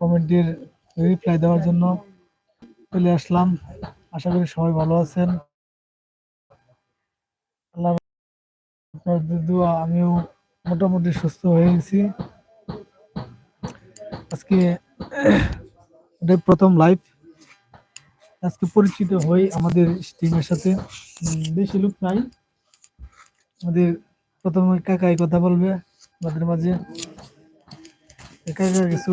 কমেন্টের রিপ্লাই দেওয়ার জন্য চলে আসলাম। আশা করি সবাই ভালো আছেন। আমিও মোটামুটি সুস্থ হয়ে গেছি। আজকে এটা প্রথম লাইভ আজকে পরিচিত হই আমাদের টিমের সাথে। বেশি লোক নাই। আমাদের প্রথমে কাকাই কথা বলবে, আমাদের মাঝে। কাকা কিছু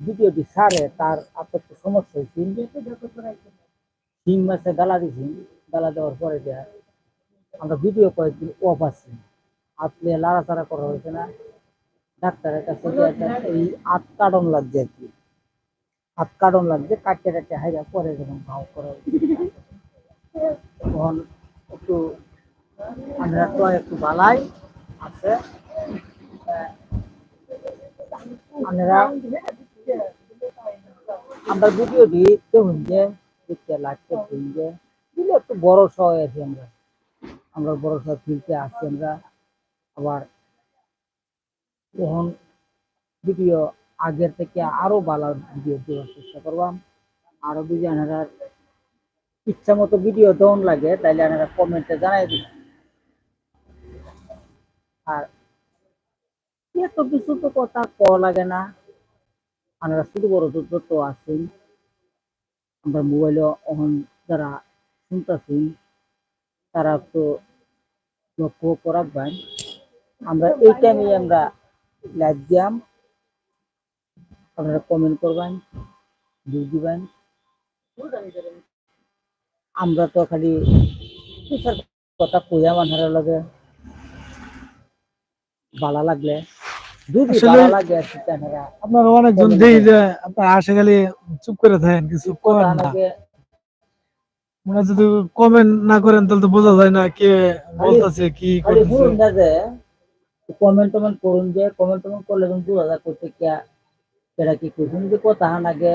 ভিডিওটি ছাড়ে তার আপনার তো সমস্যা হয়েছে তিন মাসে গালা দিছি গালা দেওয়ার পরে আমরা ভিডিও কয়েকদিন অফ আছি। আপনি লাড়াচাড়া করা হয়েছে না। ডাক্তারের কাছে এই আট কাটন লাগছে আর কি। হাত কাটন লাগছে কাটতে কাটতে হাইরা পরে যখন ভাও করা তখন একটু আমরা তো একটু বালাই, আছে। আপনারা আমরা ভিডিও দিই দেখুন দেখতে লাগছে যে, দিলে একটু বড় সহ আছি আমরা। আমরা বড় সহ ফিরতে আসছি আমরা। আবার তখন ভিডিও আগের থেকে আরও ভালো ভিডিও দেওয়ার চেষ্টা করবাম আরও যদি আপনারা ইচ্ছা মতো ভিডিও দেওয়ান লাগে তাইলে আপনারা কমেন্টে জানাই দিন আর এত কিছু তো কথা কওয়া লাগে না। আমরা ছোট বড় যত আছেন। আমরা মোবাইলে অহন যারা শুনতেছেন, তারা তো লক্ষ্য রাখবেন আমরা এই টাইমে আমরা লাইভ দিয়াম। আপনারা কমেন্ট করবেন বুঝ দিবেন। আমরা তো খালি কথা কইয়া মানুষের লগে ভালো লাগলে। আপনারা অনেকজন দেখি যে আপনার আসে গেলে চুপ করে থাকেন কিছু করেন না। মনে যদি কমেন্ট না করেন তাহলে তো বোঝা যায় না কে বলতেছে কি করতেছে। কমেন্ট টমেন্ট করুন যে কমেন্ট টমেন্ট করলে দু হাজার করতে কে কেটা কি করছেন যে কথা হান আগে।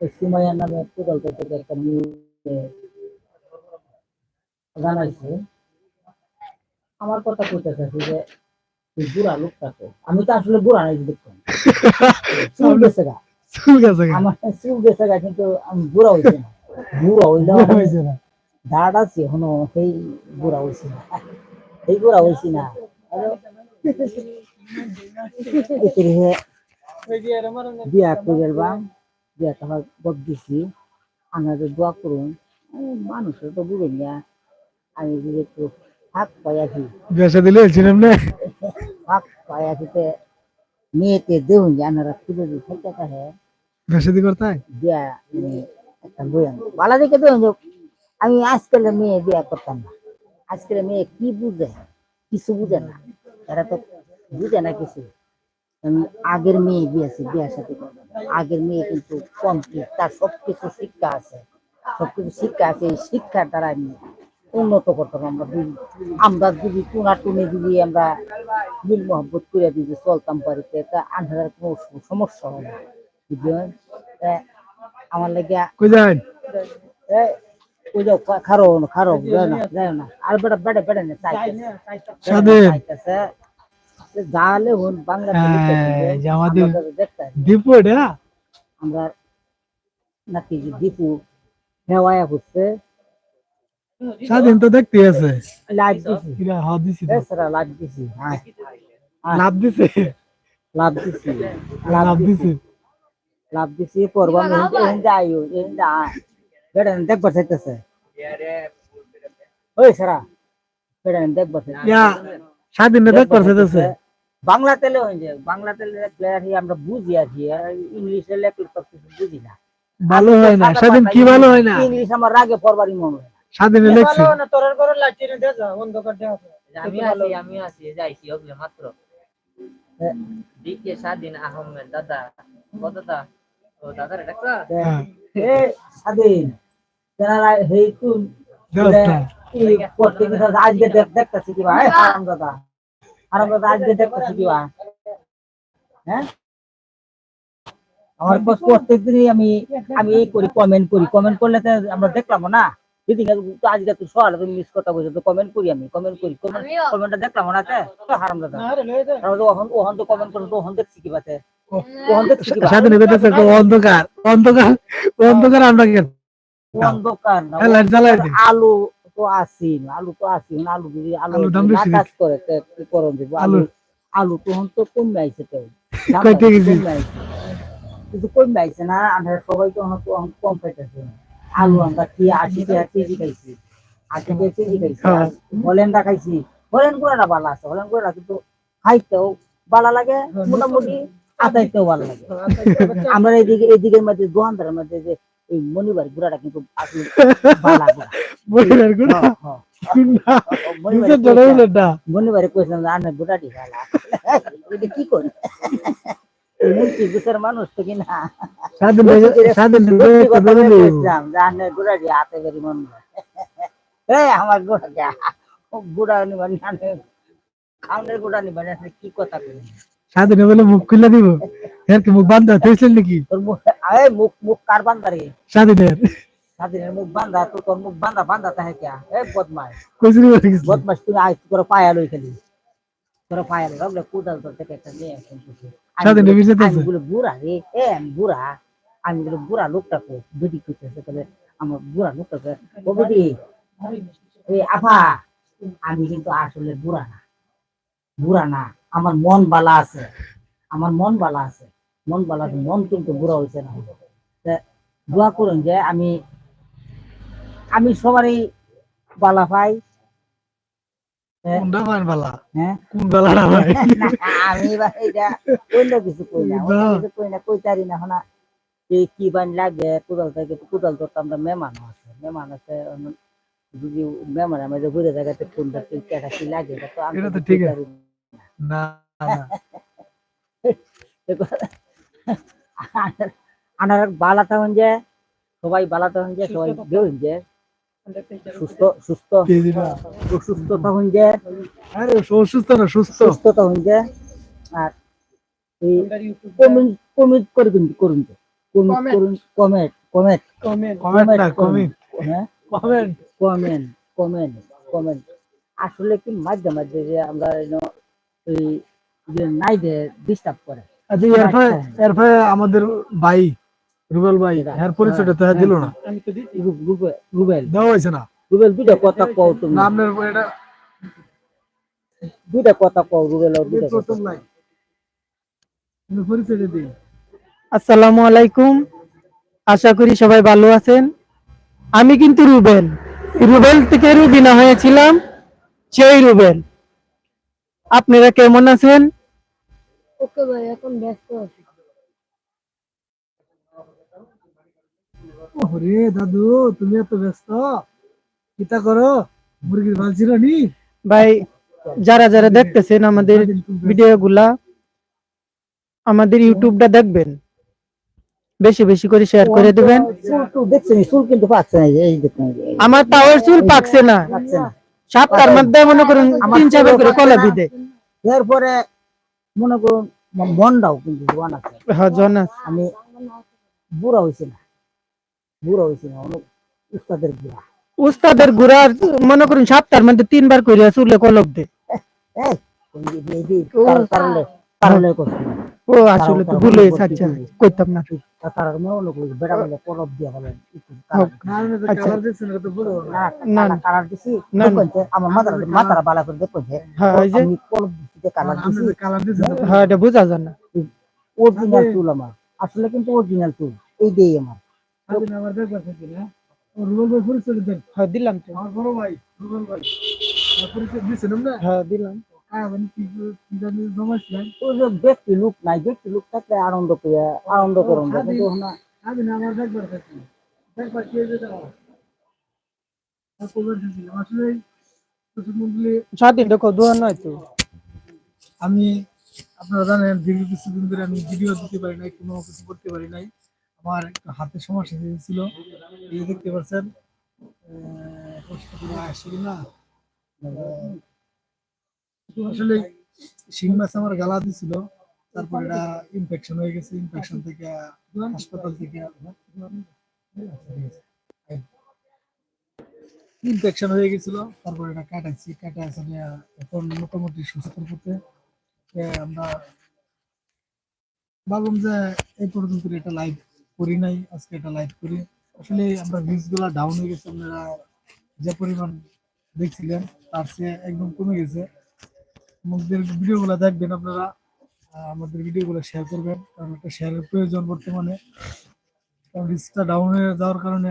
ওই সুমাইয়ার নামে কোদাল করতে একটা জানাইছে। আমার কথা কইতে চাইছে যে বুড়া লোকটাকে আমি তো আসলে বুড়া নাই দেখতাম চুল গেছে গা। চুল গেছে গা। আমার চুল গেছে গা কিন্তু আমি বুড়া হইছে না। বুড়া হইলেও বুড়া হয়েছে না। দাঁড় আছে এখনও সেই বুড়া হয়েছি না। সেই বুড়া হয়েছি না। বিয়া করে বাম বিয়া তোমার বদ দিছি। আমাদের দোয়া করুন। মানুষের তো বুঝেন না। আমি যদি একটু ফাঁক পাই আছি দিলে না। ফাঁক পাই আছিতে মেয়েকে দেউন যে আনারা খুঁজে দিই থেকে থাকে বেসা দি করতে বিয়া আমি একটা বই আনব ভালো দেখে দেউন যে আমি আজকাল মেয়ে বিয়া করতাম না আজকাল মেয়ে কি বুঝে কিছু বুঝে না এরা তো বুঝে না কিছু আমি আগের মেয়ে বিয়েছি বিয়ার সাথে করব না। আগের মেয়ে কিন্তু কমপ্লিট তার সবকিছু শিক্ষা আছে সবকিছু শিক্ষা আছে এই শিক্ষার দ্বারা আমি উন্নত করতাম আমরা আমরা যদি টুনা টুনি যদি আমরা মিল মহব্বত করে দিই যে চলতাম বাড়িতে তা আন্ধারের কোনো সমস্যা হয় না বুঝলেন? আমার লাগে ওই যাও খারো খারো না যায় না আর বেটা বেটা বেটা না চাইতেছে। জালে হন বাংলা হ্যাঁ, দীপু এটা? আমরা নাকি দীপু হেওয়ায়া হচ্ছে স্বাধীন তো দেখতে আছে লাইভ দিছি কিরা হাত দিছি তো। এছাড়া লাভ দিছি হ্যাঁ লাভ দিছে লাভ দিছি লাভ দিছে লাভ দিছি করবা এই যাইও এই যা বেটা দেখবার চাইতেছে ওই সারা বেটা দেখবার চাইতেছে ইয়া স্বাধীন দেখ করছে দেছে বাংলা তেলে হয়ে যায় বাংলা তেলে প্লেয়ার আমরা বুঝি আর কি আর ইংলিশে লেখলে তো কিছু বুঝি না ভালো হয় না স্বাধীন কি ভালো হয় না ইংলিশ আমার রাগে পড়বারই মনে হয় না। স্বাধীনে লেখছে আমি আছি আমি আছি যাইছি মাত্র। ডিকে স্বাধীন আহমেদ দাদা ও দাদা ও দাদার ডাক্তার হ্যাঁ। এ স্বাধীন। হেই আজকে দেখ- দেখতেছি কি ভাই আরাম দাদা। আরাম দাদা আজকে দেখতেছি কি ভাই হ্যাঁ আমার বস প্রত্যেক আমি আমি এই করি কমেন্ট করি। কমেন্ট করলে তো আমরা দেখলাম না। যদি তো আজকে তুই সকালে তুমি মিস কথা বলছো তো কমেন্ট করি আমি কমেন্ট করি কমেন্ট কমেন্টটা দেখলাম না তে? হারাম দাদা। ওহন ওহন তো কমেন্ট করে ওহন দেখছি কি বাতে। ওহন দেখছি কি বাতে। স্বাধীন হইতেছে অন্ধকার অন্ধকার অন্ধকার আমরা কে অন্ধকার না লাইট আলু তো আসি আলু তো আসি আলু যদি আলু কাজ করে কি করন দিব আলু আলু- তো হন তো কমে আইছে তো। কমে আইছে। কিন্তু কমে আইছে না আমরা সবাই তো কম পাইতেছে আলু আমরা কি আশি টাকা কেজি খাইছি আশি টাকা কেজি খাইছি হ্যাঁ। খাইছি। হলেন গুড়াটা ভালো আছে হলেন গুড়াটা কিন্তু খাইতেও ভালো লাগে মোটামুটি আতাইতেও ভালো লাগে। আমরা এইদিকে এইদিকের মধ্যে দোকানদারের মধ্যে যে এই মনিবার গুড়াটা কিন্তু আসলে ভালো গুড়া। গুড়া। না মনিবারে কইছিলাম- আনে গুড়াটি এটা কি করে? গুছের মানুষ তো কিনা আনে গুড়াটি হাতে বেরি মন এই আমার গুড়াটা গুড়া নিবানি আনে খাওনের গুড়া নিবানি কি কথা কইলেন স্বাধীন বলে মুখ খুলে দিব। এর কি মুখ বান্ধা? থেছিলেন নাকি? তোর মুখ এই মুখ মুখ কার বান্দারে স্বাধীনের স্বাধীনের মুখ বান্ধা তো তোর মুখ বান্ধা বান্ধা তাহে কে? এই বদমাস কইছিল বলে গেছিল বদমাস তুমি আয় তোর পায়া লই খেলি। তোর পায়া লই রবলে কুদাল তোর থেকে একটা নিয়ে আমি বলে বুড়া রে। এ আমি বুড়া। আমি বলে বুড়া লোকটা কো দুটি কইতেছে তাহলে আমার বুড়া লোকটা কো ও বুড়ি আফা আমি কিন্তু আসলে বুড়া না বুড়া না আমার মন বালা আছে আমার মন বালা আছে মন বালা আছে মন কিন্তু বুড়া হয়েছে না। দোয়া করুন যে আমি আমি সবারই বালা পাই। হ্যাঁ। কোন বালাটা ভাই না, আমি অন্য কিছু কই না অন্য কিছু কই না কইতারি না হনা। এই কি বান লাগে? কোদাল থেকে কোদাল তো আমরা মেহমান আছে। মেহমান আছে যদি মেহমান আমাদের ঘুরে জায়গাতে কোনটা কি কেটা কি লাগে তো আমি তো তো ঠিক কইতারি না। না না। আনার বালাটা হন যে সবাই বালাটা হন যে সবাই বেরোন যে সুস্থ সুস্থ। কেজিটা সুস্থতা হন যে। আরে অসুস্থ না সুস্থ। সুস্থতা হন যে। আর কমেন্ট কমেন্ট করে কিন্তু করুন যে কমেন্ট কমেন্ট কমেন্ট কমেন্ট না কমেন্ট হ্যাঁ? কমেন্ট কমেন্ট কমেন্ট কমেন্ট আসলে কি মাঝে মাঝে যে আমরা এনো এই যে নাইডে ডিস্টার্ব করে। আচ্ছা এরপরে এরপরে আমাদের ভাই রুবেল ভাই এর। পরিচয়টা তো দিল না। রু- রুবে- রুবেল। দেওয়া হয়েছে না। রুবেল দুইটা কথা কও তুমি। না আপনার এটা দুইটা কথা কও রুবেল আর দুইটা কথা প্রথম পরিচয়টা দিই আসসালামু আলাইকুম। আশা করি সবাই ভালো আছেন। আমি কিন্তু রুবেল। রুবেল থেকে রুবিনা হয়েছিলাম সেই রুবেল। আপনারা কেমন আছেন? ওকে ভাই এখন ব্যস্ত আছি। ওরে দাদু তুমি এত ব্যস্ত? কিতা করো মুরগির ভালো ছিল নি? ভাই যারা যারা দেখতেছেন আমাদের ভিডিও গুলা আমাদের ইউটিউবটা দেখবেন। বেশি বেশি করে শেয়ার করে দিবেন। চুল কিন্তু না এই দেখুন আমার টাওয়ার চুল পাকছে না। সাতটার মধ্যে মনে করুন তিন চাপে করে কলা বিদে এরপরে মনে করুন মনটাও কিন্তু জোয়ান আছে। হ্যাঁ জনাস আমি বুড়া হয়েছি না। বুড়া হয়েছি না অনেক উস্তাদের বুড়া। উস্তাদের ঘুরার মনে করুন সাতটার মধ্যে তিনবার করে চুলে কলব দে এই তুমি এই- ও আসলে তো ভুলে গেছে আচ্ছা কইতাম না। হোক। আচ্ছা। না। হ্যাঁ হ্যাঁ বোঝা অরিজিনাল চুল আমার। আসলে কিন্তু অরিজিনাল চুল এই দিয়ে আমার। হ্যাঁ দিলাম তো। আমার বড় ভাই রুবেল ভাই। আমার পরিচয় দিছেন না হ্যাঁ দিলাম। হ্যাঁ মানে ব্যক্তি লোক নাই ব্যক্তি লোক থাকলে আনন্দ করে আনন্দ করুন আমি আমার দেখবার থাকি দেখবার কে যে দাও কবে দিয়েছিলাম আসলে স্বাধীন দেখো দোয়া নয় তো। আমি আপনারা জানেন দীর্ঘ কিছুদিন ধরে আমি ভিডিও দিতে পারি নাই কোনো কিছু করতে পারি নাই। আমার একটা হাতে সমস্যা হয়েছিল। এই দেখতে পাচ্ছেন কষ্ট করে আসি না আসলে শিং মাছ আমার গালা দিছিল, তারপর এটা ইনফেকশন হয়ে গেছে ইনফেকশন থেকে হাসপাতাল থেকে ইনফেকশন হয়ে গেছিল, তারপর এটা কাটাইছি কাটা আছে এখন মোটামুটি সুস্থ করতে। আমরা ভাবলাম যে এই পর্যন্ত এটা লাইভ করি নাই, আজকে এটা লাইভ করি। আসলে আমরা ভিউজগুলা ডাউন হয়ে গেছে, আপনারা যে পরিমাণ দেখছিলেন, তার চেয়ে একদম কমে গেছে। আমাদের ভিডিও গুলা দেখবেন আপনারা আমাদের ভিডিও গুলো শেয়ার করবেন, কারণ একটা শেয়ারের প্রয়োজন বর্তমানে। কারণ রিচটা ডাউন হয়ে যাওয়ার কারণে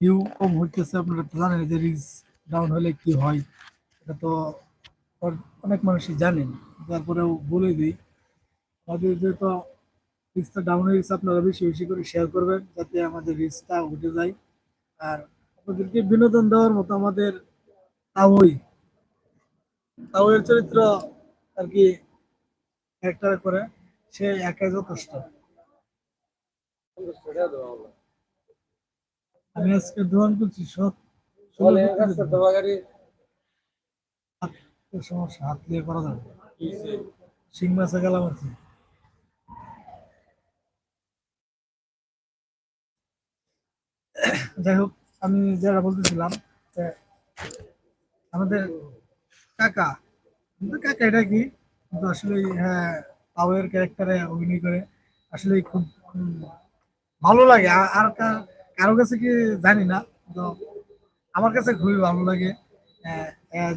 ভিউ কম হইতেছে, আপনারা তো জানেন যে রিচ ডাউন হলে কি হয়, এটা তো অনেক মানুষই জানেন। তারপরেও বলে দিই, আমাদের যেহেতু রিচটা ডাউন হয়ে গেছে, আপনারা বেশি বেশি করে শেয়ার করবেন, যাতে আমাদের রিচটা উঠে যায়। আর আপনাদেরকে বিনোদন দেওয়ার মতো আমাদের তাওই তাওয়ের চরিত্র আর কি ক্যারেক্টার করে সে একাই যথেষ্ট আমি আজকে দোয়ান করছি সব সমস্যা হাত দিয়ে করা যাবে শিং মাছে গেলাম কি যাই হোক আমি যারা বলতেছিলাম যে আমাদের কাকা? কাকা, এটা কি? কিন্তু আসলে হ্যাঁ তাওয়ের ক্যারেক্টারে অভিনয় করে আসলে খুব ভালো লাগে। আর কারও কাছে কি জানি না তো আমার কাছে খুবই ভালো লাগে।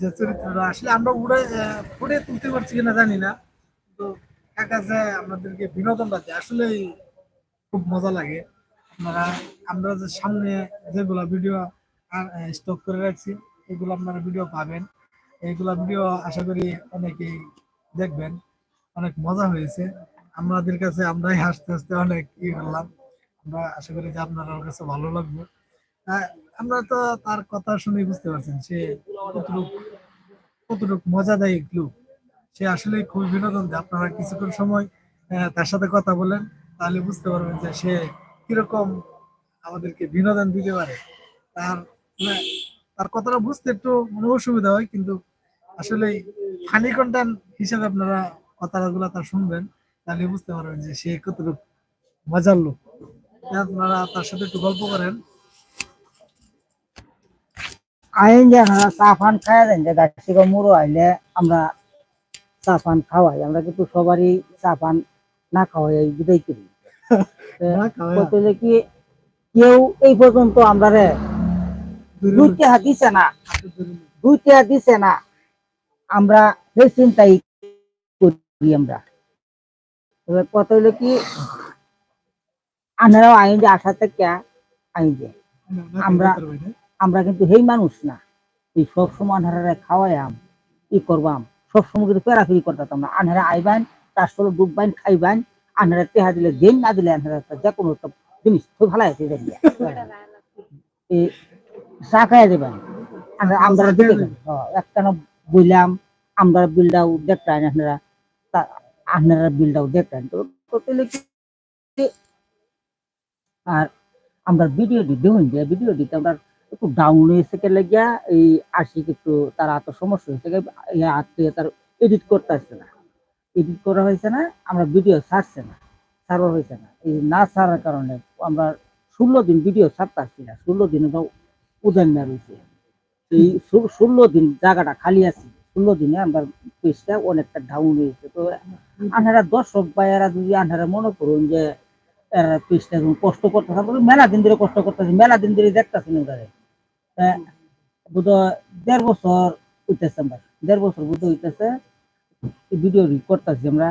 যে চরিত্রটা, আসলে আমরা উড়ে ফুটে তুলতে পারছি কিনা জানি না তো কাকা যে আমাদেরকে বিনোদনটা দেয়, আসলে খুব মজা লাগে। আপনারা, আমরা যে সামনে যেগুলা ভিডিও স্টক করে রাখছি, এগুলো আপনারা ভিডিও পাবেন। এইগুলা ভিডিও আশা করি অনেকেই দেখবেন। অনেক মজা হয়েছে। আমাদের কাছে আমরাই হাসতে হাসতে অনেক ই করলাম আমরা আশা করি যে আপনার কাছে ভালো লাগবে। আমরা তো তার কথা শুনে বুঝতে পারছেন, সে কতটুক কতটুক মজাদায়ী লোক। সে আসলে খুব বিনোদন দেয়। আপনারা কিছুক্ষণ সময় তার সাথে কথা বলেন, তাহলে বুঝতে পারবেন যে সে কীরকম আমাদেরকে বিনোদন দিতে পারে। তার তার কথাটা বুঝতে একটু অসুবিধা হয়, কিন্তু আসলে ফানি কন্টেন্ট হিসেবে আপনারা কথাগুলো তার শুনবেন তাহলে বুঝতে পারবেন যে সে কতটুকু মজার লোক। আপনারা তার সাথে একটু গল্প করেন। আইন যে চা পান খাই দেন যে মুড়ো আইলে আমরা চা পান খাওয়াই। আমরা কিন্তু সবারই চা পান না খাওয়াই বিদায় করি। কি কেউ এই পর্যন্ত আমরা রে দুই টাকা দিছে না। দুই টাকা দিছে না। আমরা চিন্তাই করি আমরা। এবার কথা হলো কি, আনারাও আইন যে আশা থেকে আইন যে আমরা- আমরা কিন্তু সেই মানুষ না। এই সব সময় আনহারা খাওয়াইয়াম, ই করবাম সব সময় কিন্তু পেরাফিরি করতাম না। আনহারা আইবান তার সঙ্গে ডুববাইন খাইবান আনহারা টেহা দিলে, দেন না দিলে আনহারা যে কোনো জিনিস তো ভালো আছে এই চা খাইয়া দেবেন। আমরা আমরা দিকে বইলাম আমরা বিলটাও দেখতেন আপনারা আপনারা বিলটাও দেখতেন তো আর আমরা ভিডিও দিই দেখুন যে ভিডিও দিতে আমরা একটু ডাউন হয়েছে কে লাগিয়া এই আশিক একটু তার এত সমস্যা হয়েছে আত্মীয় তার এডিট করতে আসছে না। এডিট করা হয়েছে না, আমরা ভিডিও ছাড়ছে না, ছাড়া হয়েছে না। এই না ছাড়ার কারণে আমরা ষোলো দিন ভিডিও ছাড়তে আসছি না, ষোলো দিন ওটা না রয়েছে এই ষোল- দিন জায়গাটা খালি আছে ষোলো দিনে আমার পেজটা অনেকটা ডাউন হয়েছে। তো আনারা দর্শক বা এরা যদি আনারা মনে করুন যে এরা পেজটা এরকম কষ্ট করতে থাকে মেলা দিন ধরে কষ্ট করতেছে, মেলা দিন ধরে দেখতেছে ওটারে বোধ দেড় বছর হইতেছে আমরা, দেড় বছর বোধ হইতেছে। ভিডিও করতেছি আমরা।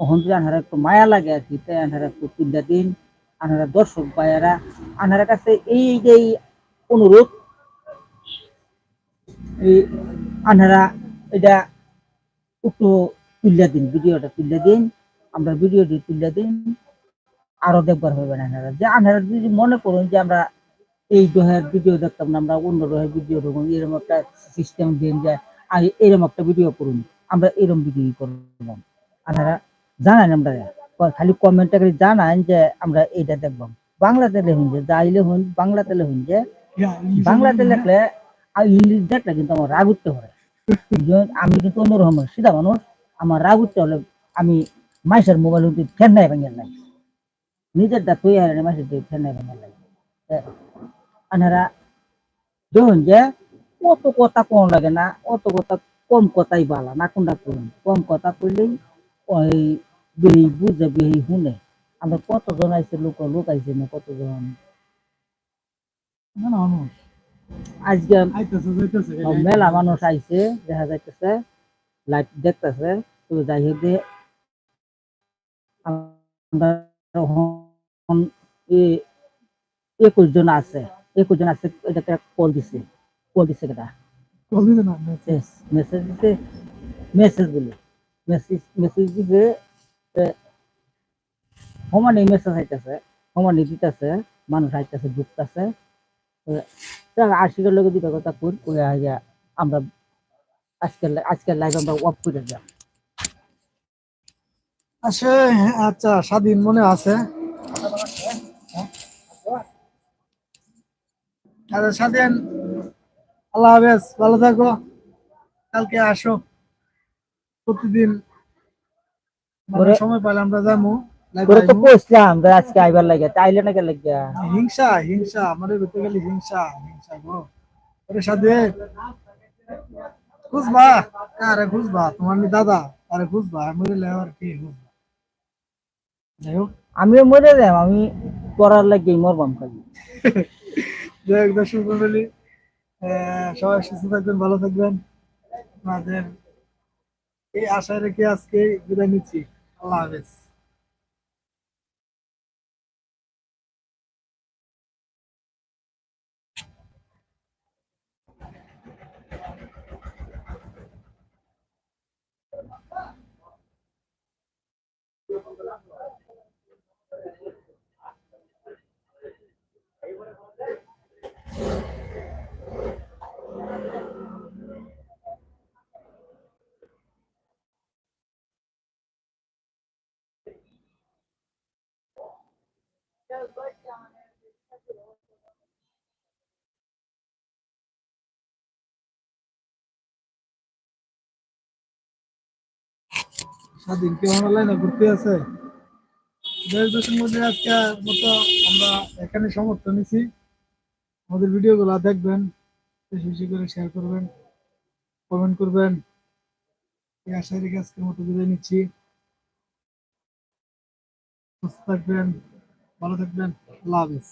তখন যদি আনারা একটু মায়া লাগে আর কি, তাই আনারা একটু তিনটা দিন আনারা দর্শক ভাইয়ারা আনারা কাছে এই যে অনুরোধ আনারা এটা একটু তুলিয়া দিন ভিডিওটা তুলিয়া দিন আমরা ভিডিওটি তুলিয়া দিন আরও দেখবার হবে না আনারা যে আনারা যদি মনে করুন যে আমরা এই গ্রহের ভিডিও দেখতাম না আমরা অন্য গ্রহের ভিডিও দেখুন এরকম একটা সিস্টেম দিন যে এরকম একটা ভিডিও করুন আমরা এরকম ভিডিও করলাম আপনারা জানান আমরা খালি কমেন্টে করে জানান যে আমরা এইটা দেখবাম বাংলাতে লেখুন যে যাইলে হুন বাংলাতে লেখুন যে বাংলাতে লেখলে আর ইংলিশ দেখলে কিন্তু আমার রাগ উঠতে পারে। আমি কিন্তু অন্যরকম সিধা মানুষ, আমার রাগ উঠতে হলে আমি মাইসের মোবাইল উঠে ফ্যান নাই ভাঙেন নাই। নিজেরটা তুই আর মাইসের ফ্যান নাই ভাঙেন নাই। আপনারা দেখুন যে অত কথা কম লাগে না, অত কথা কম কথাই বালা না, কোনটা করুন কম কথা কইলেই ওই বেহি বুঝে, বেহি শুনে। আমরা কতজন আইছে, লোক লোক আইছে না কতজন? মানুষ। আজকে মেলা মানুষ আইছে দেখা যাইতেছে লাইট দেখতেছে তো যাই হোক দিয়ে একুশ জন আছে একুশ জন আছে এটাকে কল দিছে কল দিছে কেটা? কল দিতে না message। মেসেজ দিছে মেসেজ বলে মেসেজ মেসেজ দিছে সমানে মেসেজ আইতেছে সমানে দিতেছে মানুষ আইতেছে ঢুকতেছে। আশিকের লোক দুটা কথা কই কই আগে আমরা আজকের আজকের লাইভ আমরা অফ করে দিলাম। আসে আচ্ছা স্বাধীন মনে আছে। আচ্ছা স্বাধীন। আল্লাহ হাফেজ ভালো থাকো। কালকে আসো। প্রতিদিন সময় পাইলে আমরা যাব। তোরে তো কইছিলাম যে আজকে আইবার লাগে তাইলে না গেলে গিয়া হিংসা হিংসা আমাদের ভিতরে গেলে হিংসা হিংসা গো। ওরে স্বাধীন খুঁজবা? আরে খুঁজবা? তোমার নি দাদা আরে খুঁজবা? মরিলে আর কি খুঁজবা? যাই হোক। আমিও মরে যাই আমি করার লাগে মরবাম খালি। যাই হোক দর্শক মন্ডলী সবাই সুস্থ থাকবেন ভালো থাকবেন। আপনাদের এই আশায় রেখে আজকে বিদায় নিচ্ছি। আল্লাহ হাফেজ। Thank you. স্বাধীন কি অনলাইনে ঘুরতে আছে? মতো আমরা এখানে নিছি। আমাদের দেখবেন করে শেয়ার করবেন কমেন্ট করবেন। এই রেখে আজকের মতো বিদায় নিচ্ছি। সুস্থ থাকবেন, ভালো থাকবেন, আল্লাহ হাফিজ।